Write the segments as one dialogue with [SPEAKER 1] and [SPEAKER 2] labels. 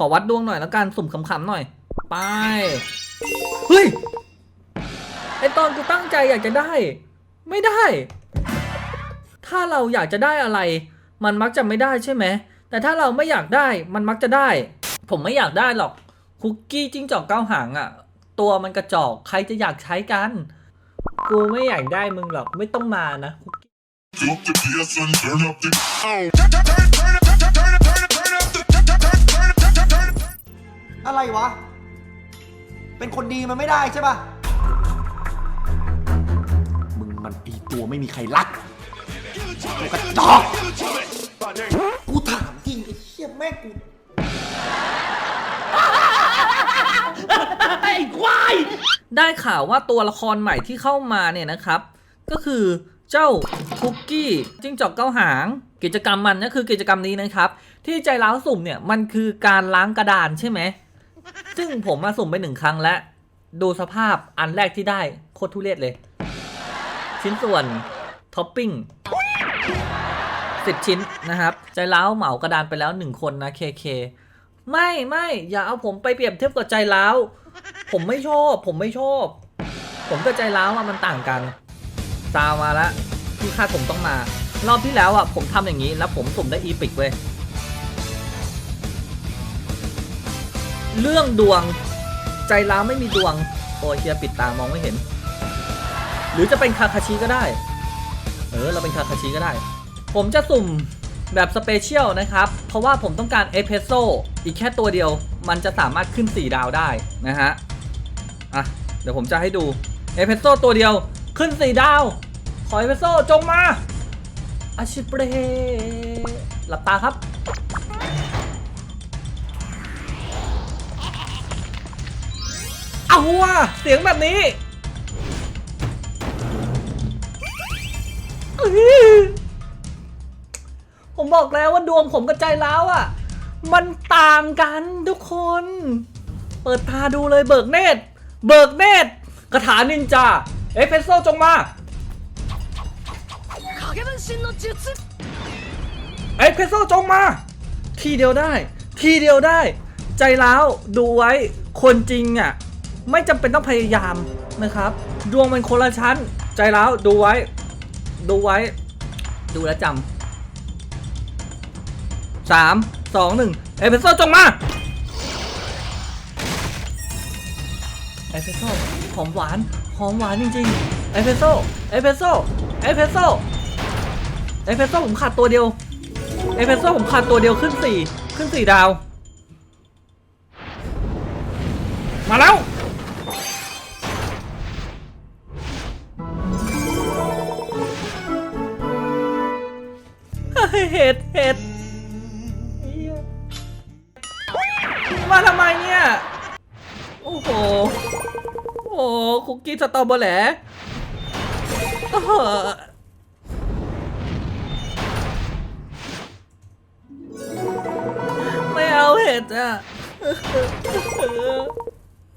[SPEAKER 1] ขอวัดดวงหน่อยแล้วกันสุ่มขำๆหน่อย ไป เฮ้ย ไอตอนกูตั้งใจอยากจะได้ ไม่ได้ ถ้าเราอยากจะได้อะไร มันมักจะไม่ได้ใช่ไหม แต่ถ้าเราไม่อยากได้มันมักจะได้ ผมไม่อยากได้หรอก คุกกี้จิ้งจอกเก้าหางอะ่ะ ตัวมันกระจอกใครจะอยากใช้กัน กูไม่อยากได้มึงหรอกไม่ต้องมานะคุกกี้
[SPEAKER 2] Drop the PS and turn up the. Oh.
[SPEAKER 3] อะไรวะ เป็นคนดีมันไม่ได้ใช่ปะมึงมันอีตัวไม่มีใครรักตัวกระจอกกูถามจริงไอ้เชี่ยแม่งกู
[SPEAKER 1] ได้ข่าวว่าตัวละครใหม่ที่เข้ามาเนี่ยนะครับ ก็คือเจ้าคุกกี้จิ้งจอกเก้าหาง กิจกรรมมันก็คือกิจกรรมนี้นะครับ ที่ใจร้าวสุ่มเนี่ยมันคือการล้างกระดานใช่ไหม ซึ่งผมมาสุ่มไปหนึ่งครั้งแล้วดูสภาพอันแรกที่ได้โคตรทุเรศเลย ชิ้นส่วนท็อปปิ้งสิบชิ้นนะครับ ใจร้าวเหมากระดานไปแล้วหนึ่งคนนะเคเคไม่ไม่อย่าเอาผมไปเปรียบเทียบกับใจร้าวผมไม่ชอบ ผมไม่ชอบ ผมกับใจร้าวอะมันต่างกัน ตามมาแล้วที่คาดผมต้องมา รอบที่แล้วอะผมทำอย่างนี้แล้วผมสุ่มได้อีพิกเว้ย เรื่องดวง ใจร้าวไม่มีดวง โอ้ยเฮียปิดตามองไม่เห็น หรือจะเป็นคาคาชิก็ได้ เออ เราเป็นคาคาชิก็ได้ ผมจะสุ่มแบบสเปเชียลนะครับ เพราะว่าผมต้องการเอเพโซอีกแค่ตัวเดียว มันจะสามารถขึ้น 4 ดาวได้นะฮะ อะ เดี๋ยวผมจะให้ดูเอเพโซตัวเดียวขึ้น 4 ดาว ขอเอเพโซจงมาอาชิเปรหลับตาครับ หัว เสียงแบบนี้ผมบอกแล้วว่าดวงผมกับใจแล้วอะ มันต่างกันทุกคน เปิดตาดูเลยเบิกเนตเบิกเนตกระาถานินจา เอฟเฟซโซจงมาเอฟเฟซโซจงมา ทีเดียวได้ ทีเดียวได้ ใจแล้วดูไว้คนจริงอะ ไม่จำเป็นต้องพยายามนะครับ ดวงมันคนละชั้น ใจแล้วดูไว้ ดูไว้ ดูแลวจำสามสองหนึ่งเอฟเฟโซจงมาเอสเปรสโซ่หอมหวานหอมหวานจริงๆเอสเปรสโซ่เอสเปรสโซ่เอสเปรสโซ่เอสเปรสโซ่ผมขาดตัวเดียวเอสเปรสโซ่ผมขาดตัวเดียวขึ้นสี่ขึ้นสี่ดาว มาแล้ว กกี้สตรอเบอร์แหละเออไม่เอาเห็ดอะ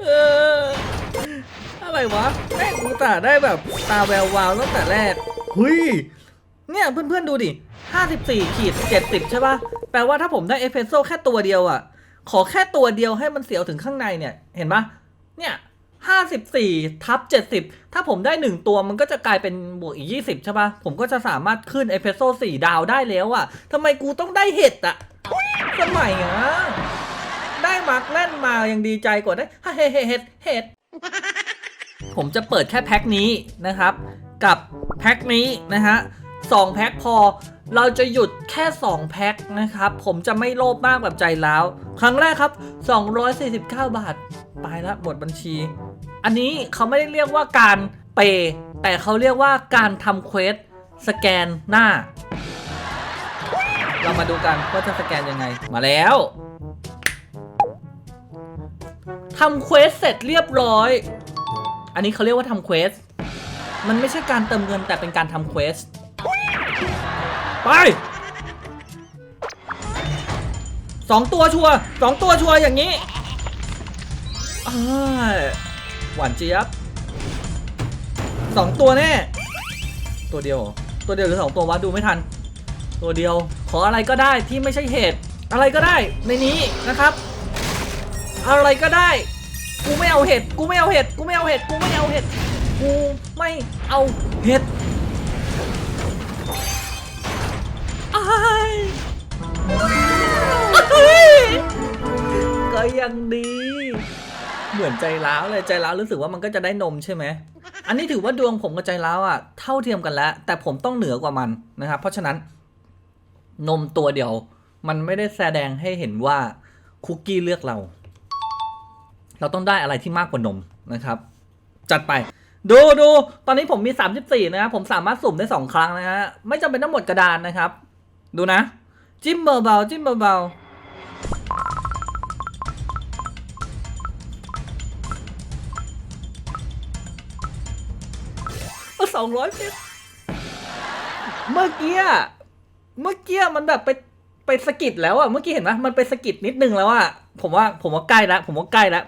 [SPEAKER 1] เอออะไรวะแม่งกูตาได้แบบตาแวววาวตั้งแต่แรกเฮ้ย เนี่ยเพื่อนๆดูดิ 54ขีด70 ใช่ป่ะ แปลว่าถ้าผมได้เอสเพรสโซ่แค่ตัวเดียวอะ ขอแค่ตัวเดียวให้มันเสียวถึงข้างในเนี่ย เห็นปะเนี่ย 54ทับ70 ถ้าผมได้ 1 ตัวมันก็จะกลายเป็นบวกอีก 20 ใช่ปะผมก็จะสามารถขึ้นเอเพโซ่4ดาวได้แล้วอะทำไมกูต้องได้เห็ดอะสมัยอะ ได้มาร์กแล่นมายังดีใจกว่าได้เห็ดเห็ดเห็ดเห็ดผมจะเปิดแค่แพ็คนี้นะครับ กับแพ็คนี้นะฮะ สองแพ็คพอ เราจะหยุดแค่ 2 แพ็คนะครับ ผมจะไม่โลภมากแบบใจแล้ว ครั้งแรกครับ 249 บาท ไปล้วหมดบัญชี อันนี้เขาไม่ได้เรียกว่าการเปย์แต่เขาเรียกว่าการทำเควสสแกนหน้า เรามาดูกันว่าจะสแกนยังไง มาแล้วทำเควสเสร็จเรียบร้อย อันนี้เขาเรียกว่าทำเควส มันไม่ใช่การเติมเงินแต่เป็นการทำเควส ไปสองตัวชัวสองตัวชัวอย่างนี้หวานเจี๊ยบสองตัวแน่ ตัวเดียว ตัวเดียวหรือสองตัววะดูไม่ทัน ตัวเดียว ขออะไรก็ได้ที่ไม่ใช่เหตุ อะไรก็ได้ในนี้นะครับ อะไรก็ได้ กูไม่เอาเห็ด กูไม่เอาเห็ด กูไม่เอาเห็ด กูไม่เอาเห็ด กูไม่เอาเห็ดายก็ยังดี เหมือนใจร้าวเลยใจร้าวรู้สึกว่ามันก็จะได้นมใช่ไหม อันนี้ถือว่าดวงผมกับใจร้าวอะเท่าเทียมกันแล้ว แต่ผมต้องเหนือกว่ามันนะครับ เพราะฉะนั้น นมตัวเดียว มันไม่ได้แสดงให้เห็นว่าคุกกี้เลือกเรา เราต้องได้อะไรที่มากกว่านมนะครับ จัดไปดูดู ตอนนี้ผมมี 34 นะครับ ผมสามารถสุ่มได้ 2 ครั้งนะฮะ ไม่จำเป็นต้องหมดกระดานนะครับ ดูนะ จิ้มเบาๆจิ้มเบาๆสองร้อยเพชรเมื่อกี้เมื่อกี้มันแบบไปไปสกิดแล้วอะเมื่อกี้เห็นไหมมันไปสกิดนิดนึงแล้วอะผมว่าผมว่าใกล้แล้วผมว่าใกล้แล้ว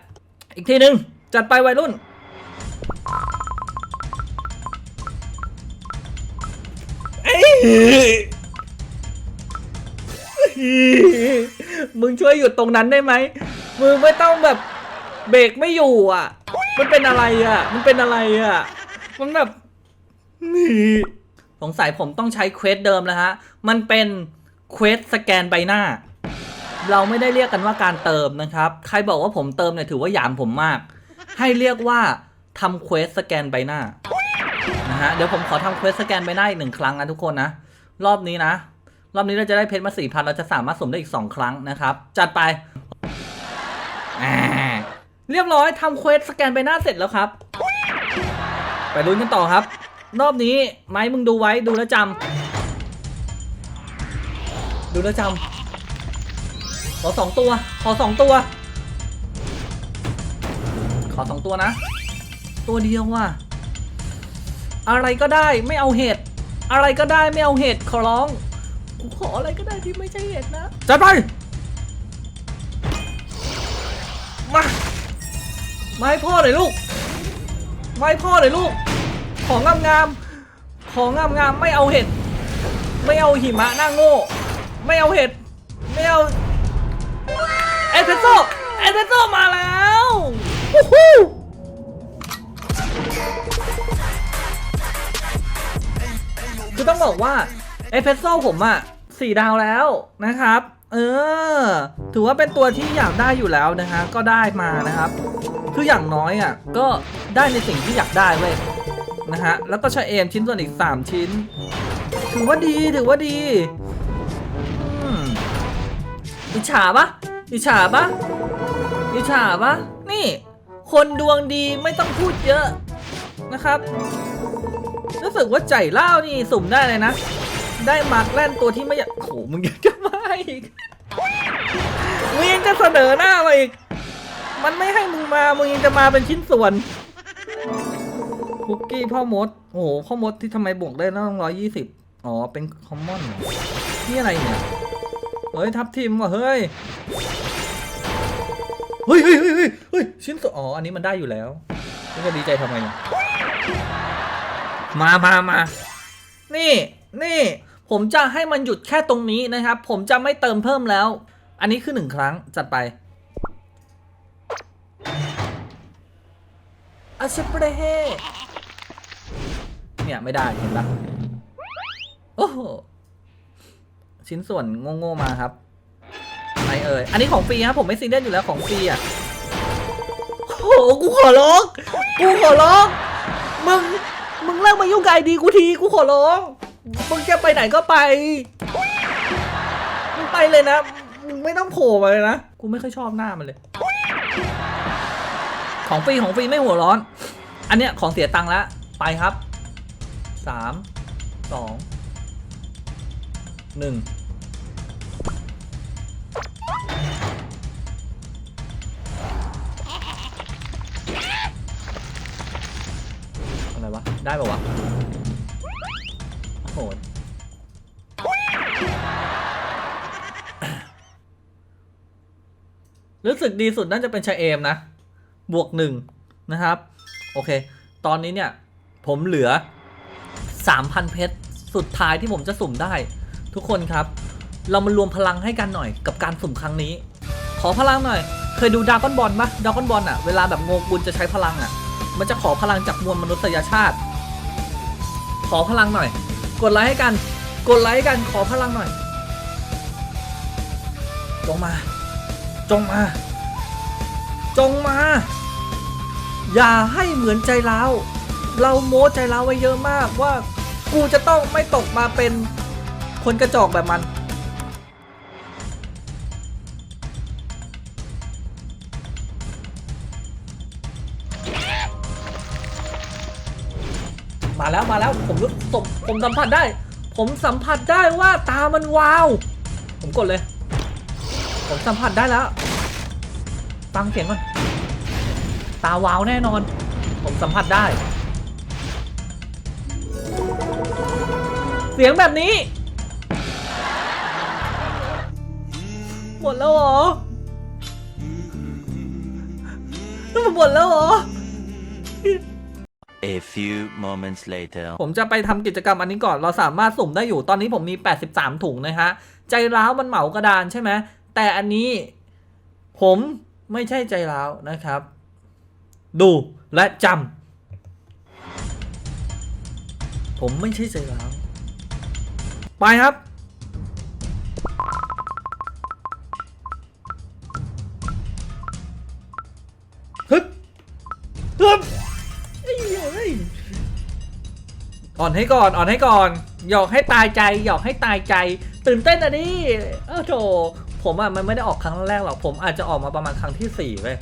[SPEAKER 1] อีกทีหนึ่งจัดไปวัยรุ่น เอ๊ มึงช่วยหยุดตรงนั้นได้ไหมมึงไม่ต้องแบบเบรกไม่อยู่อะ มันเป็นอะไรอะ มันเป็นอะไรอะ มันแบบนี่สงสัยผมต้องใช้เควสเดิมแล้วฮะ มันเป็นเควสสแกนใบหน้า เราไม่ได้เรียกกันว่าการเติมนะครับ ใครบอกว่าผมเติมเนี่ยถือว่าหยามผมมาก ให้เรียกว่าทำเควสสแกนใบหน้านะฮะ เดี๋ยวผมขอทำเควสสแกนใบหน้าอีกหนึ่งครั้งนะทุกคนนะ รอบนี้นะ รอบนี้เราจะได้เพชรมาสี่พันเราจะสามารถสุ่มได้อีกสองครั้งนะครับ จัดไป เรียบร้อยทำเควสสแกนใบหน้าเสร็จแล้วครับ ไปลุ้นกันต่อครับ รอบนี้ไม้มึงดูไว้ดูแลวจำดูแลวจำขอสองตัว ขอสองตัว ขอสองตัวนะ ตัวเดียวว่ะอะไรก็ได้ไม่เอาเห็ดอะไรก็ได้ไม่เอาเห็ดขอร้อง กูขออะไรก็ได้ที่ไม่ใช่เห็ดนะ จัดไป มา มาให้พ่อหน่อยลูก มาให้พ่อหน่อยลูก ของงามงามๆของงามงามๆไม่เอาเห็ด ไม่เอาหิมะหน้าโง่ ไม่เอาเห็ด ไม่เอาเอสเปรสโซ่เอสเปรสโซ่มาแล้ววู้ฮู้คือต้องบอกว่าเอสเพรสโซ่ผมอะ สี่ดาวแล้วนะครับ เออ ถือว่าเป็นตัวที่อยากได้อยู่แล้วนะฮะ ก็ได้มานะครับ คืออย่างน้อยอะก็ได้ในสิ่งที่อยากได้เว้ยนะฮะ แล้วก็ช้เอมชิ้นส่วนอีก 3 ชิ้น ถือว่าดี ถือว่าดีอืมอิจฉาปะอิจฉาปะอิจฉาปะนี่ คนดวงดีไม่ต้องพูดเยอะนะครับ รู้สึกว่าใจเล่านี่สุ่มได้เลยนะ ได้มาร์กแล่นตัวที่ไม่อยากโอ้โหมึงยังจะมาอีกมึงยังจะเสนอหน้ามาอีก มันไม่ให้มึงมามึงยังจะมาเป็นชิ้นส่วนคุกกี้พ่อมด โอ้โหพ่อมดที่ทำไมบวกได้ต้องร้อยยี่สิบอ๋อ เป็นคอมมอนนี่อะไรเนี่ย เฮ้ย ทับทิมว่ะ เฮ้ย เฮ้ยเฮ้ยเฮ้ยเฮ้ยชิ้นส่วนอ๋อ อันนี้มันได้อยู่แล้วจะดีใจทำไมเนี่ยมามามา นี่ นี่ ผมจะให้มันหยุดแค่ตรงนี้นะครับ ผมจะไม่เติมเพิ่มแล้ว อันนี้คือหนึ่งครั้งจัดไปอาชเปรเฮเนี่ย ไม่ได้เห็นปะโอ้โหชิ้นส่วนโง่ๆมาครับไหนเอ่ยอันนี้ของฟรีครับผมไม่ซีเรียสอยู่แล้วของฟรีอะโอ้โหกูขอร้อง กูขอร้อง มึง มึงเลิกมายุ่งกับไอดีกูที กูขอร้อง มึงจะไปไหนก็ไป มึงไปเลยนะ มึงไม่ต้องโผล่มาเลยนะ กูไม่ค่อยชอบหน้ามันเลย ของฟรีของฟรีไม่หัวร้อน อันเนี้ยของเสียตังค์แล้วไปครับสามสองหนึ่งอะไรวะ ได้ป่าวะ โอ้โหรู้สึกดีสุดน่าจะเป็นชาเอมนะ บวกหนึ่งนะครับ โอเค ตอนนี้เนี่ย ผมเหลือ 3,000 เพชร สุดท้ายที่ผมจะสุ่มได้ ทุกคนครับ เรามารวมพลังให้กันหน่อยกับการสุ่มครั้งนี้ ขอพลังหน่อยใคยดูดากอนบอลปะดากอนบอลอะเวลาแบบโงกุลจะใช้พลังอะมันจะขอพลังจากมวลมนุษยชาติ ขอพลังหน่อย กดไลค์ให้กัน กดไลค์ให้กันขอพลังหน่อย จงมา จงมา จงมา อย่าให้เหมือนใจเร้าเราโม้ใจเร้าไว้เยอะมากว่า กูจะต้องไม่ตกมาเป็นคนกระจอกแบบมัน แล้วมาแล้วผมรู้ผมผมสัมผัสได้ ผมสัมผัสได้ว่าตามันวาว ผมกดเลย ผมสัมผัสได้แล้วฟังเสียงก่อนตาวาวแน่นอน ผมสัมผัสได้ เสียงแบบนี้ หมดแล้วเหรอหมดแล้วเหรอ
[SPEAKER 4] A few moments later.
[SPEAKER 1] ผมจะไปทำกิจกรรมอันนี้ก่อน เราสามารถสุ่มได้อยู่ ตอนนี้ผมมี 83 ถุงนะฮะ ใจร้าวมันเหมากระดานใช่ไหม แต่อันนี้ผมไม่ใช่ใจร้าวนะครับ ดูและจำ ผมไม่ใช่ใจร้าว ไปครับ อ่อนให้ก่อนอ่อนให้ก่อน หยอกให้ตายใจ หยอกให้ตายใจ ตื่นเต้นอะดิเออโถผมอะมันไม่ได้ออกครั้งแรกหรอกผมอาจจะออกมาประมาณครั้งที่สี่เว้ย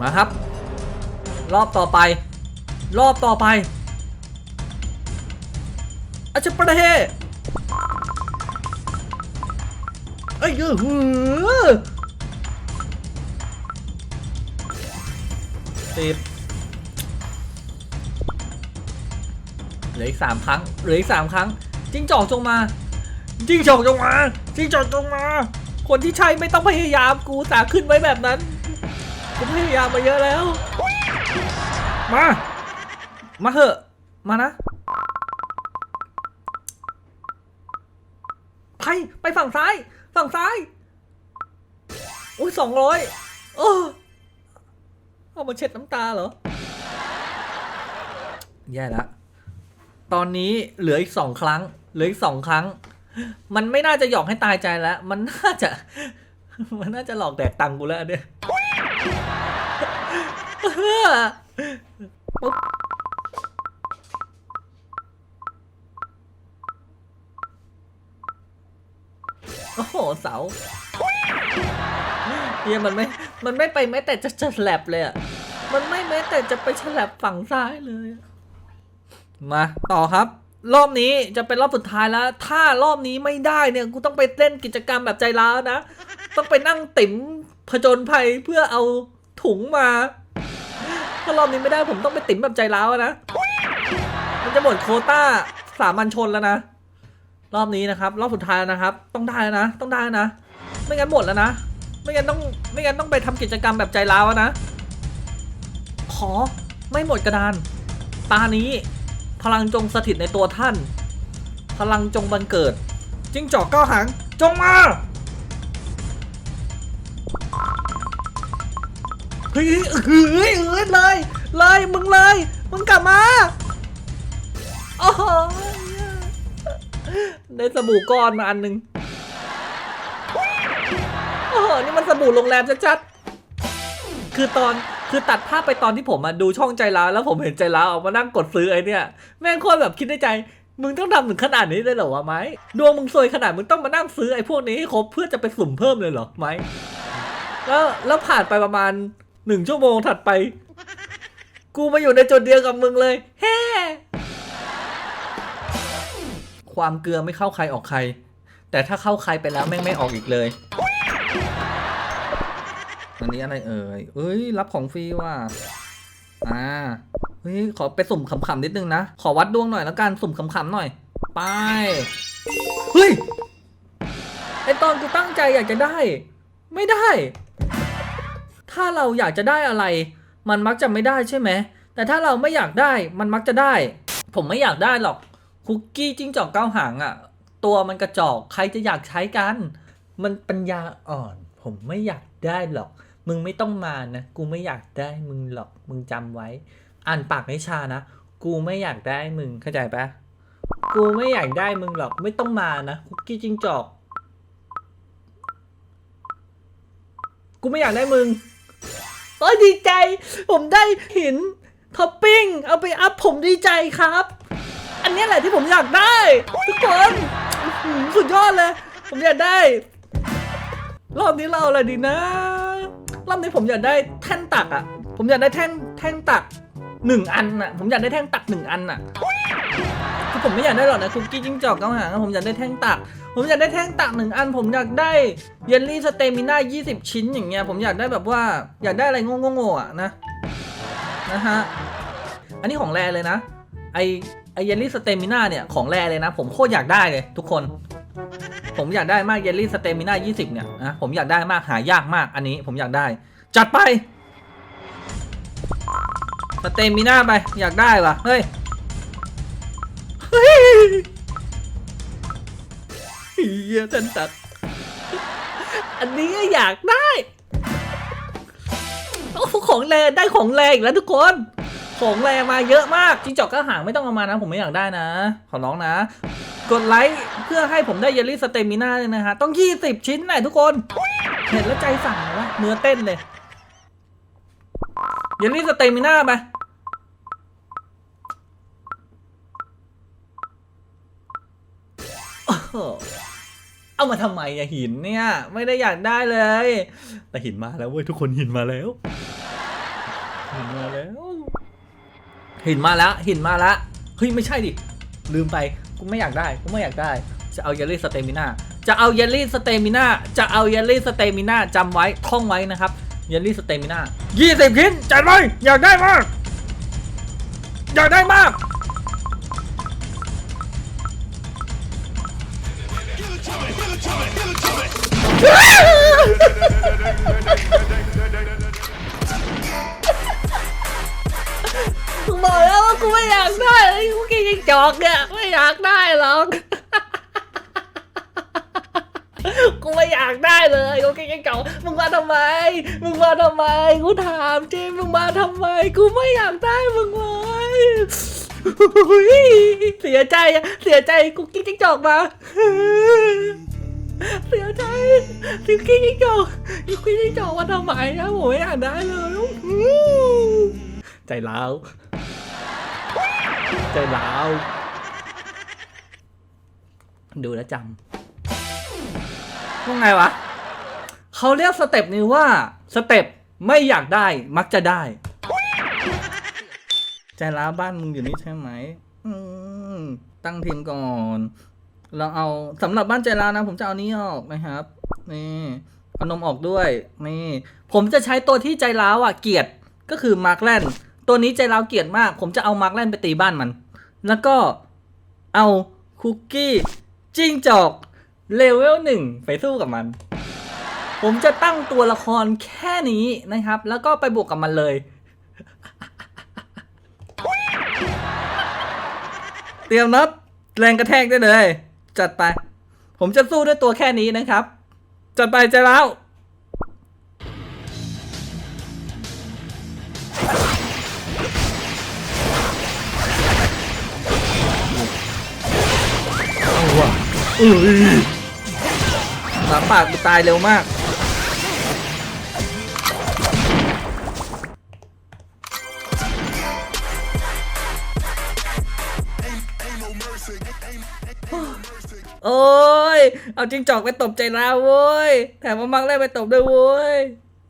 [SPEAKER 1] มาครับ รอบต่อไป รอบต่อไปอาจจะประเทศเอ้ยเออหือสิบ ลืออีกสามครั้งเหลืออีกสามครั้งจิ้งจอกจงมาจิ้งจอกจงมาจิ้งจอกจงมา คนที่ใช่ไม่ต้องพยายามกูสาขึ้นไว้แบบนั้นกูพยายามมาเยอะแล้ว มา มาเถอะมานะไปไปฝั่งซ้าย ฝั่งซ้ายอุ้ยสองร้อยเออเอามาเช็ดน้ำตาเหรอ แย่แล้ว ตอนนี้เหลืออีกสองครั้ง เหลืออีกสองครั้ง มันไม่น่าจะหยอกให้ตายใจแล้ว มันน่าจะ มันน่าจะหลอกแดกตังกูแล้วเนี่ยปุ๊บโอ้โหเสาเฮียมันไม่ มันไม่ไปแม้แต่จะฉลับเลยอะ มันไม่แม้แต่จะไปฉลับฝั่งซ้ายเลย มาต่อครับ รอบนี้จะเป็นรอบสุดท้ายแล้ว ถ้ารอบนี้ไม่ได้เนี่ยกูต้องไปเล่นกิจกรรมแบบใจร้าวนะ ต้องไปนั่งติ๋มผจญภัยเพื่อเอาถุงมา ถ้ารอบนี้ไม่ได้ผมต้องไปติ๋มแบบใจร้าวนะ มันจะหมดโคต้าสามัญชนแล้วนะ รอบนี้นะครับ รอบสุดท้ายแล้วนะครับ ต้องได้นะ ต้องได้นะ ไม่งั้นหมดแล้วนะ ไม่งั้นต้องไม่งั้นต้องไปทำกิจกรรมแบบใจร้าวนะ ขอไม่หมดกระดาน ตานี้ พลังจงสถิตในตัวท่าน พลังจงบันเกิด จิ้งจอกเก้าหาง จงมาเฮ้ยเฮ้ยเฮ้ยเลย เลย มึงเลย มึงกลับมาโอ้โหได้สบู่ก้อนมาอันหนึ่งโอ้โหนี่มันสบู่โรงแรมชัดๆ คือตอน คือตัดภาพไปตอนที่ผมมาดูช่องใจร้าวแล้วผมเห็นใจร้าวออกมานั่งกดซื้อไอ้เนี่ยแม่งโคตรแบบคิดในใจ มึงต้องทำถึงขนาดนี้เลยเหรอวะไหมดวงมึงซวยขนาดมึงต้องมานั่งซื้อไอ้พวกนี้ให้ครบเพื่อจะไปสุ่มเพิ่มเลยเหรอไหมแล้วแล้วผ่านไปประมาณหนึ่งชั่วโมงถัดไป กูมาอยู่ในจุดเดียวกับมึงเลยแฮ่ความเกลือไม่เข้าใครออกใคร แต่ถ้าเข้าใครไปแล้วแม่งไม่ออกอีกเลย อันนี้อะไรเอ่ยเอ้ย รับของฟรีว่ะ อ่า เฮ้ย ขอไปสุ่มขำๆนิดนึงนะ ขอวัดดวงหน่อยแล้วกัน สุ่มขำๆหน่อย ไป เฮ้ย ไอตอนกูตั้งใจอยากจะได้ ไม่ได้ ถ้าเราอยากจะได้อะไร มันมักจะไม่ได้ใช่ไหม แต่ถ้าเราไม่อยากได้ มันมักจะได้ ผมไม่อยากได้หรอก คุกกี้จิ้งจอกเก้าหางอะ่ะ ตัวมันกระจอก ใครจะอยากใช้กัน มันปัญญาอ่อนผผมไม่อยากได้หรอก มึงไม่ต้องมานะ กูไม่อยากได้มึงหรอก มึงจำไว้ อ่านปากให้ชานะ กูไม่อยากได้มึง เข้าใจปะกูไม่อยากได้มึงหรอก ไม่ต้องมานะคุกกี้จิงจอก กูไม่อยากได้มึงโอ้ยดีใจ ผมได้หินท็อปปิ้ง เอาไปอัพผมดีใจครับ อันนี้แหละที่ผมอยากได้ ทุกคนสุดยอดเลย ผมอยากได้ รอบนี้เราเอาอะไรดีนะ รอบนี้ผมอยากได้แท่นตักอะ ผมอยากได้แท่งแท่งตักหนึ่งอันอะ ผมอยากได้แท่งตักหนึ่งอันอะคือผมไม่อยากได้หรอกนะคุกกี้จิ้งจอกเกาหางผมอยากได้แท่งตัก ผมอยากได้แท่งตักหนึ่งอัน ผมอยากได้เยลลี่สเตมิน่า20 ชิ้นอย่างเงี้ย ผมอยากได้แบบว่าอยากได้อะไรโง่ๆอะนะนะฮะ อันนี้ของแรเลยนะ ไอไอเยลลี่สเตมิน่าเนี่ยของแรเลยนะ ผมโคตรอยากได้เลยทุกคน ผมอยากได้มากเยลลี่สเตมิน่า20 เนี่ยนะผมอยากได้มากหายากมากอันนี้ผมอยากได้ จัดไปสเตมิน่าไปอยากได้วะเฮ้ยเฮ้ยเฮียท่านตัดอันนี้ก็อยากได้โอ้ของแรงได้ของแรงอีกแล้วทุกคนของแรงมาเยอะมากจิ้งจอกก็หางไม่ต้องเอามานะ ผมไม่อยากได้นะ ขอร้องนะ กดไลค์เพื่อให้ผมได้เยลลี่สเตมิน่าเลยนะฮะ ต้อง 20 ชิ้นหนะทุกคน เห็นแล้วใจสั่นเลยวะเนื้อเต้นเลย เยลลี่สเตมิน่าไปโอ้โหเอามาทำไมอะหินเนี่ย ไม่ได้อยากได้เลย แต่หินมาแล้วเว้ยทุกคนหินมาแล้วหินมาแล้ว หินมาแล้วหินมาแล้วเฮ้ยไม่ใช่ดิลืมไป กูไม่อยากได้กูไม่อยากได้ จะเอาเยลลี่สเตมิน่าจะเอาเยลลี่สเตมิน่าจะเอาเยลลี่สเตมิน่าจำไว้ท่องไว้นะครับเยลลี่สเตมิน่ายี่สิบชิ้นจัดไปอยากได้มาก อยากได้มากบอกแล้วว่ากูไม่อยากได้ไอ้กูกินจอกเนี่ย อยากได้หรอก กูไม่อยากได้เลยกูกินจอกมึงมาทำไม มึงมาทำไม กูถามจริงมึงมาทำไม กูไม่อยากได้มึงเลยเสียใจอะเสียใจกูกินจิ้งจอกมาเสียใจกูกินจิ้งจอกกูกินจิ้งจอกมาทำไมนะผมไม่อยากได้เลยใจร้าวใจร้าว ดูแลจำว่าไงวะเขาเรียกสเต็ปนี้ว่าสเต็ปไม่อยากได้มักจะได้ ใจร้าวบ้านมึงอยู่นี่ใช่ไหมตั้งทีมก่อนเราเอาสำหรับบ้านใจร้าวนะ ผมจะเอานี้ออกนะครับนี่เอานมออกด้วยนี่ผมจะใช้ตัวที่ใจร้าวอะเกียดก็คือมาร์กแลนตัวนี้ใจร้าวเกียดมาก ผมจะเอามาร์กแลนไปตีบ้านมัน แล้วก็เอาคุกกี้ จิ้งจอกเลเวลหนึ่งไปสู้กับมัน ผมจะตั้งตัวละครแค่นี้นะครับ แล้วก็ไปบวกกับมันเลย เตรียมนับแรงกระแทกได้เลย จัดไป ผมจะสู้ด้วยตัวแค่นี้นะครับ จัดไปใจแล้ว หมาปากกูตายเร็วมาก โอ้ย เอาจิงจอกไปตบใจเราโว้ย แถมเอามังแรกไปตบด้วยโว้ย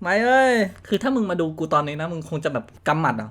[SPEAKER 1] ไม่เอ้ย คือถ้ามึงมาดูกูตอนนี้นะ มึงคงจะแบบกำหมัดอะ